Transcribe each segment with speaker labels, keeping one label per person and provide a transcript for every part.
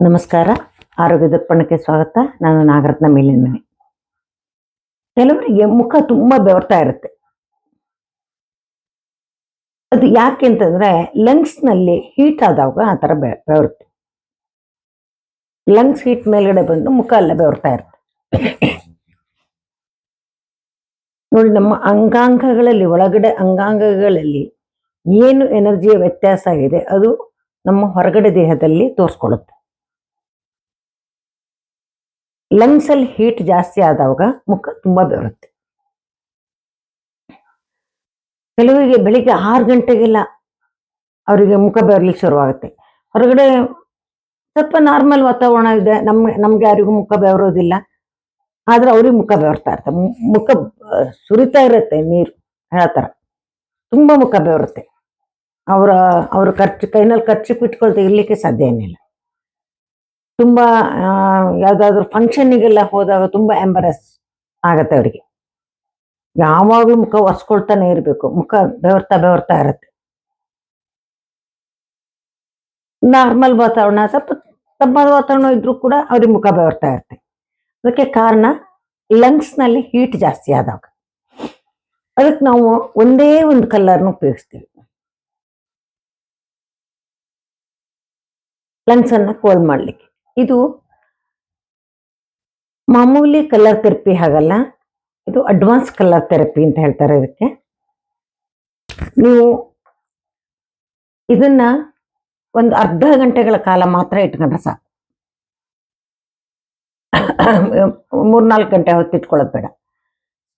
Speaker 1: ನಮಸ್ಕಾರ. ಆರೋಗ್ಯ ದರ್ಪಣಕ್ಕೆ ಸ್ವಾಗತ. ನಾನು ನಾಗರತ್ನ ಮೇಲಿನ ಮನೆ. ಕೆಲವರಿಗೆ ಮುಖ ತುಂಬಾ ಬೆವರ್ತಾ ಇರುತ್ತೆ. ಅದು ಯಾಕೆ ಅಂತಂದ್ರೆ ಲಂಗ್ಸ್ನಲ್ಲಿ ಹೀಟ್ ಆದಾಗ ಆ ಬೆ ಬೆವರುತ್ತೆ. ಲಂಗ್ಸ್ ಹೀಟ್ ಮೇಲ್ಗಡೆ ಬಂದು ಮುಖ ಎಲ್ಲ ಬೆವರ್ತಾ ಇರುತ್ತೆ. ನೋಡಿ, ನಮ್ಮ ಅಂಗಾಂಗಗಳಲ್ಲಿ, ಒಳಗಡೆ ಅಂಗಾಂಗಗಳಲ್ಲಿ ಏನು ಎನರ್ಜಿಯ ವ್ಯತ್ಯಾಸ ಆಗಿದೆ ಅದು ನಮ್ಮ ಹೊರಗಡೆ ದೇಹದಲ್ಲಿ ತೋರಿಸ್ಕೊಳ್ಳುತ್ತೆ. ಲಂಗ್ಸ್ ಅಲ್ಲಿ ಹೀಟ್ ಜಾಸ್ತಿ ಆದಾಗ ಮುಖ ತುಂಬಾ ಬೆವರುತ್ತೆ ಕೆಲವರಿಗೆ ಬೆಳಿಗ್ಗೆ ಆರು ಗಂಟೆಗೆಲ್ಲ ಅವರಿಗೆ ಮುಖ ಬೆವರ್ಲಿಕ್ಕೆ ಶುರುವಾಗುತ್ತೆ. ಹೊರಗಡೆ ಸ್ವಲ್ಪ ನಾರ್ಮಲ್ ವಾತಾವರಣ ಇದೆ ನಮ್ಮ ನಮ್ಗೆ ಯಾರಿಗೂ ಮುಖ ಬೆವರೋದಿಲ್ಲ. ಆದ್ರೆ ಅವ್ರಿಗೆ ಮುಖ ಬೆವರ್ತಾ ಇರುತ್ತೆ. ಮು- ಮುಖ ಸುರಿತಾ ಇರುತ್ತೆ ನೀರು ಹೇಳ್ತಾರ ತುಂಬಾ ಮುಖ ಬೆವರುತ್ತೆ. ಅವರ, ಅವ್ರ ಖರ್ಚು, ಕೈನಲ್ಲಿ ಖರ್ಚು ಇಟ್ಕೊಳ್ತಾ ಇರ್ಲಿಕ್ಕೆ ಸಾಧ್ಯ ಏನಿಲ್ಲ. ತುಂಬಾ ಯಾವುದಾದ್ರೂ ಫಂಕ್ಷನ್ನಿಗೆಲ್ಲ ಹೋದಾಗ ತುಂಬಾ ಎಂಬರಸ್ ಆಗತ್ತೆ ಅವರಿಗೆ. ಯಾವಾಗಲೂ ಮುಖ ಒಸ್ಕೊಳ್ತಾನೆ ಇರಬೇಕು. ಮುಖ ಬೆವರ್ತಾ ಬೆವರ್ತಾ ಇರುತ್ತೆ. ನಾರ್ಮಲ್ ವಾತಾವರಣ, ಸ್ವಲ್ಪ ತಂಪಾದ ವಾತಾವರಣ ಇದ್ರೂ ಕೂಡ ಅವ್ರಿಗೆ ಮುಖ ಬೆವರ್ತಾ ಇರುತ್ತೆ. ಅದಕ್ಕೆ ಕಾರಣ ಲಂಗ್ಸ್ನಲ್ಲಿ ಹೀಟ್ ಜಾಸ್ತಿ ಆದಾಗ. ಅದಕ್ಕೆ ನಾವು ಒಂದೇ ಒಂದು ಕಲ್ಲರ್ನ ಉಪಯೋಗಿಸ್ತೀವಿ. ಲಂಗ್ಸ್ ಅನ್ನ ಕೋಲ್ ಮಾಡ್ಲಿಕ್ಕೆ. ಇದು ಮಾಮೂಲಿ ಕಲರ್ ಥೆರಪಿ ಹಾಗಲ್ಲ. ಇದು ಅಡ್ವಾನ್ಸ್ ಕಲರ್ ಥೆರಪಿ ಅಂತ ಹೇಳ್ತಾರೆ ಇದಕ್ಕೆ. ನೀವು ಇದನ್ನ ಒಂದು ಅರ್ಧ ಗಂಟೆಗಳ ಕಾಲ ಮಾತ್ರ ಇಟ್ಕೊಂಡ್ರೆ ಸಾಕು. ಮೂರ್ನಾಲ್ಕು ಗಂಟೆ ಹೊತ್ತು ಇಟ್ಕೊಳ್ಳೋದು ಬೇಡ.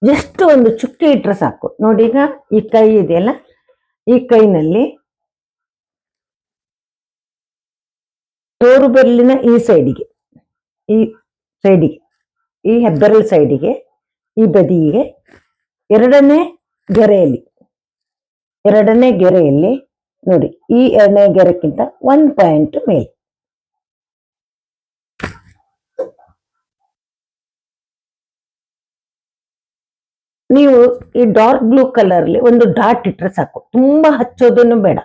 Speaker 1: ಜಸ್ಟ್ ಒಂದು ಚುಕ್ಕಿ ಇಟ್ಟರೆ ಸಾಕು. ನೋಡಿ ಈಗ ಈ ಕೈ ಇದೆಯಲ್ಲ? ಈ ಕೈನಲ್ಲಿ ತೋರು ಬೆರಳಿನ ಈ ಸೈಡಿಗೆ ಈ ಸೈಡಿಗೆ ಈ ಹೆಬ್ಬೆರಳು ಸೈಡಿಗೆ ಈ ಬದಿಗೆ ಎರಡನೇ ಗೆರೆಯಲ್ಲಿ ಎರಡನೇ ಗೆರೆಯಲ್ಲಿ ನೋಡಿ, ಈ ಎರಡನೇ ಗೆರೆಕ್ಕಿಂತ ಒನ್ ಪಾಯಿಂಟ್ ಮೇಲೆ. ನೀವು ಈ ಡಾರ್ಕ್ ಬ್ಲೂ ಕಲರ್ಲಿ ಒಂದು ಡಾಟ್ ಇಟ್ರೆ ಸಾಕು, ತುಂಬಾ ಹಚ್ಚೋದನ್ನು ಬೇಡ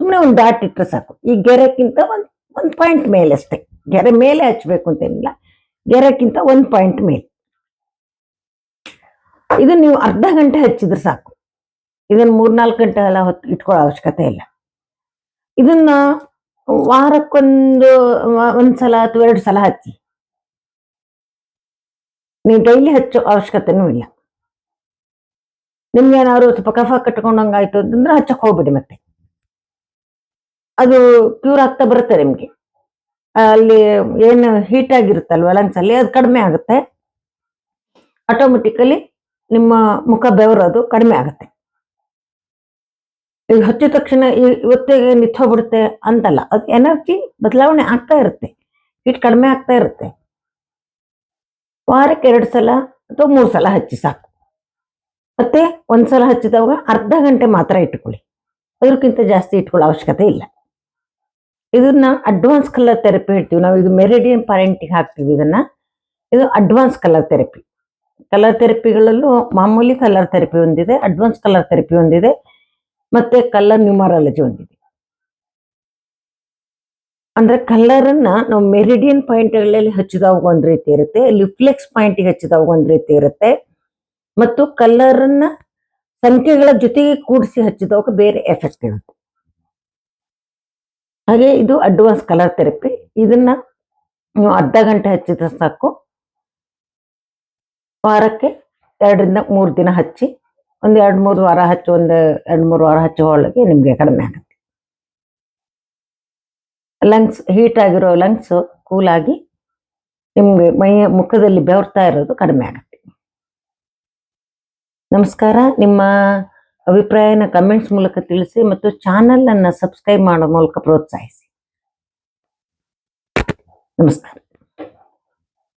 Speaker 1: ಸುಮ್ಮನೆ ಒಂದು ಡಾಟ್ ಇಟ್ರೆ ಸಾಕು, ಈ ಗೆರೆಕ್ಕಿಂತ ಒಂದ್ ಒಂದ್ ಪಾಯಿಂಟ್ ಮೇಲೆ ಅಷ್ಟೇ. ಗೆರೆ ಮೇಲೆ ಹಚ್ಚಬೇಕು ಅಂತೇನಿಲ್ಲ ಗೆರೆಕ್ಕಿಂತ ಒಂದ್ ಪಾಯಿಂಟ್ ಮೇಲೆ. ಇದು ನೀವು ಅರ್ಧ ಗಂಟೆ ಹಚ್ಚಿದ್ರೆ ಸಾಕು. ಇದನ್ನ ಮೂರ್ನಾಲ್ಕು ಗಂಟೆ ಎಲ್ಲ ಹೊತ್ತು ಇಟ್ಕೊಳ್ಳೋ ಅವಶ್ಯಕತೆ ಇಲ್ಲ. ಇದನ್ನ ವಾರಕ್ಕೊಂದು ಒಂದ್ಸಲ ಅಥವಾ ಎರಡು ಸಲ ಹಚ್ಚಿ. ನೀವು ಡೈಲಿ ಹಚ್ಚೋ ಅವಶ್ಯಕತೆನೂ ಇಲ್ಲ. ನಿಮ್ಗೆ ಏನಾದ್ರು ಸ್ವಲ್ಪ ಕಫ ಕಟ್ಕೊಂಡಂಗಾಯ್ತು ಅಂತಂದ್ರೆ ಹಚ್ಚಕ್ಕೆ ಹೋಗ್ಬಿಡಿ ಮತ್ತೆ. ಅದು ಕ್ಯೂರ್ ಆಗ್ತಾ ಬರುತ್ತೆ ನಿಮ್ಗೆ. ಅಲ್ಲಿ ಏನು ಹೀಟ್ ಆಗಿರುತ್ತಲ್ವ ಲಂಗ್ಸ್ ಅಲ್ಲಿ, ಅದು ಕಡಿಮೆ ಆಗುತ್ತೆ. ಆಟೋಮೆಟಿಕಲಿ ನಿಮ್ಮ ಮುಖ ಬೆವರೋದು ಕಡಿಮೆ ಆಗುತ್ತೆ. ಈಗ ಹಚ್ಚಿದ ತಕ್ಷಣ ಇವತ್ತೇ ಇವತ್ತಿಗೆ ನಿಂತೋಗ್ಬಿಡುತ್ತೆ ಅಂತಲ್ಲ, ಅದು ಎನರ್ಜಿ ಬದಲಾವಣೆ ಆಗ್ತಾ ಇರುತ್ತೆ. ಹೀಟ್ ಕಡಿಮೆ ಆಗ್ತಾ ಇರುತ್ತೆ. ವಾರಕ್ಕೆ ಎರಡು ಸಲ ಅಥವಾ ಮೂರು ಸಲ ಹಚ್ಚಿ ಸಾಕು. ಮತ್ತೆ ಒಂದ್ಸಲ ಹಚ್ಚಿದವಾಗ ಅರ್ಧ ಗಂಟೆ ಮಾತ್ರ ಇಟ್ಕೊಳ್ಳಿ ಅದಕ್ಕಿಂತ ಜಾಸ್ತಿ ಇಟ್ಕೊಳ್ಳೋ ಅವಶ್ಯಕತೆ ಇಲ್ಲ. ಇದನ್ನ ಅಡ್ವಾನ್ಸ್ ಕಲರ್ ಥೆರಪಿ ಹೇಳ್ತೀವಿ. ನಾವು ಇದು ಮೆರಿಡಿಯನ್ ಪಾರೆಂಟಿಗೆ ಹಾಕ್ತೀವಿ ಇದನ್ನ. ಇದು ಅಡ್ವಾನ್ಸ್ ಕಲರ್ ಥೆರಪಿ ಕಲರ್ ಥೆರಪಿಗಳಲ್ಲೂ ಮಾಮೂಲಿ ಕಲರ್ ಥೆರಪಿ ಒಂದಿದೆ ಅಡ್ವಾನ್ಸ್ ಕಲರ್ ಥೆರಪಿ ಒಂದಿದೆ, ಮತ್ತೆ ಕಲರ್ ನ್ಯೂಮರಾಲಜಿ ಒಂದಿದೆ. ಅಂದ್ರೆ ಕಲರ್ ಅನ್ನ ನಾವು ಮೆರಿಡಿಯನ್ ಪಾಯಿಂಟ್ಗಳಲ್ಲಿ ಹಚ್ಚಿದಾಗ ಒಂದ್ ರೀತಿ ಇರುತ್ತೆ ಲಿಫ್ಲೆಕ್ಸ್ ಪಾಯಿಂಟ್ಗೆ ಹಚ್ಚಿದಾಗ ಒಂದ್ ರೀತಿ ಇರುತ್ತೆ, ಮತ್ತು ಕಲರ್ ಅನ್ನ ಸಂಖ್ಯೆಗಳ ಜೊತೆಗೆ ಕೂಡಿಸಿ ಹಚ್ಚಿದಾಗ ಬೇರೆ ಎಫೆಕ್ಟ್ ಇರುತ್ತೆ. ಹಾಗೆ ಇದು ಅಡ್ವಾನ್ಸ್ ಕಲರ್ ಥೆರಪಿ ಇದನ್ನ ನೀವು ಅರ್ಧ ಗಂಟೆ ಹಚ್ಚಿದ್ರೆ ಸಾಕು. ವಾರಕ್ಕೆ ಎರಡರಿಂದ ಮೂರು ದಿನ ಹಚ್ಚಿ, ಒಂದು ಎರಡು ಮೂರು ವಾರ ಹಚ್ಚಿ, ಒಂದು ಎರಡು ಮೂರು ವಾರ ಹಚ್ಚೋ ಒಳಗೆ ನಿಮಗೆ ಕಡಿಮೆ ಆಗುತ್ತೆ. ಲಂಗ್ಸ್ ಹೀಟ್ ಆಗಿರೋ ಲಂಗ್ಸ್ ಕೂಲ್ ಆಗಿ ಮೈ ಮೈಯ ಮುಖದಲ್ಲಿ ಬೆವರ್ತಾ ಇರೋದು ಕಡಿಮೆ ಆಗುತ್ತೆ. ನಮಸ್ಕಾರ, ನಿಮ್ಮ ಅಭಿಪ್ರಾಯನ ಕಮೆಂಟ್ಸ್ ಮೂಲಕ ತಿಳಿಸಿ ಮತ್ತು ಚಾನೆಲ್ ಅನ್ನು ಸಬ್ಸ್ಕ್ರೈಬ್ ಮಾಡೋ ಮೂಲಕ ಪ್ರೋತ್ಸಾಹಿಸಿ. ನಮಸ್ಕಾರ.